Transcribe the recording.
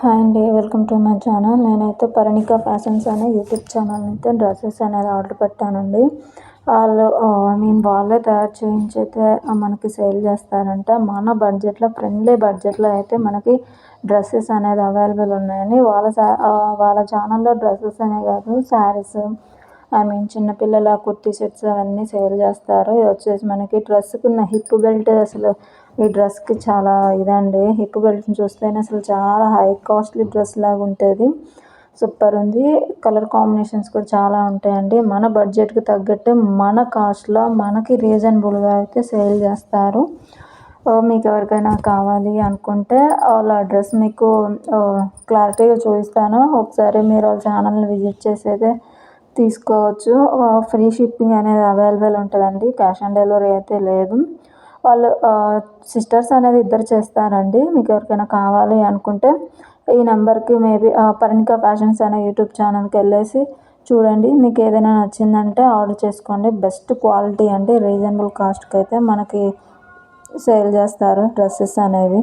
Hi అండి welcome to my channel నేనైతే Parinika fashions అనే యూట్యూబ్ ఛానల్ అయితే డ్రెస్సెస్ అనేది ఆర్డర్ పెట్టానండి. వాళ్ళు ఐ మీన్ వాళ్ళే తయారు చేయించి అయితే మనకి సేల్ చేస్తారంట. మన బడ్జెట్లో ఫ్రెండ్లీ బడ్జెట్లో అయితే మనకి డ్రెస్సెస్ అనేది అవైలబుల్ ఉన్నాయండి. వాళ్ళ వాళ్ళ ఛానల్లో డ్రెస్సెస్ అనే కాదు శారీస్ ఐ మీన్ చిన్నపిల్లల కుర్తీ సెట్స్ అవన్నీ సేల్ చేస్తారు. ఇది వచ్చేసి మనకి డ్రెస్కి ఉన్న హిప్ బెల్ట్ అసలు ఈ డ్రెస్కి చాలా ఇదండి. హిప్ బెల్ట్ని చూస్తేనే అసలు చాలా హై కాస్ట్లీ డ్రెస్ లాగా ఉంటుంది. సూపర్ ఉంది. కలర్ కాంబినేషన్స్ కూడా చాలా ఉంటాయండి. మన బడ్జెట్కి తగ్గట్టు మన కాస్ట్లో మనకి రీజనబుల్గా అయితే సేల్ చేస్తారు. మీకు ఎవరికైనా కావాలి అనుకుంటే వాళ్ళ అడ్రస్ మీకు క్లారిటీగా చూపిస్తాను. ఒకసారి మీరు వాళ్ళ ఛానల్ని విజిట్ చేసి అయితే తీసుకోవచ్చు. ఫ్రీ షిప్పింగ్ అనేది అవైలబుల్ ఉంటుందండి. క్యాష్ ఆన్ డెలివరీ అయితే లేదు. వాళ్ళు సిస్టర్స్ అనేది ఇద్దరు చేస్తారండి. మీకు ఎవరికైనా కావాలి అనుకుంటే ఈ నెంబర్కి మేబీ పరిణిక ఫ్యాషన్స్ అనే యూట్యూబ్ ఛానల్కి వెళ్ళేసి చూడండి. మీకు ఏదైనా నచ్చిందంటే ఆర్డర్ చేసుకోండి. బెస్ట్ క్వాలిటీ అండి. రీజనబుల్ కాస్ట్కి అయితే మనకి సేల్ చేస్తారు డ్రెస్సెస్ అనేవి.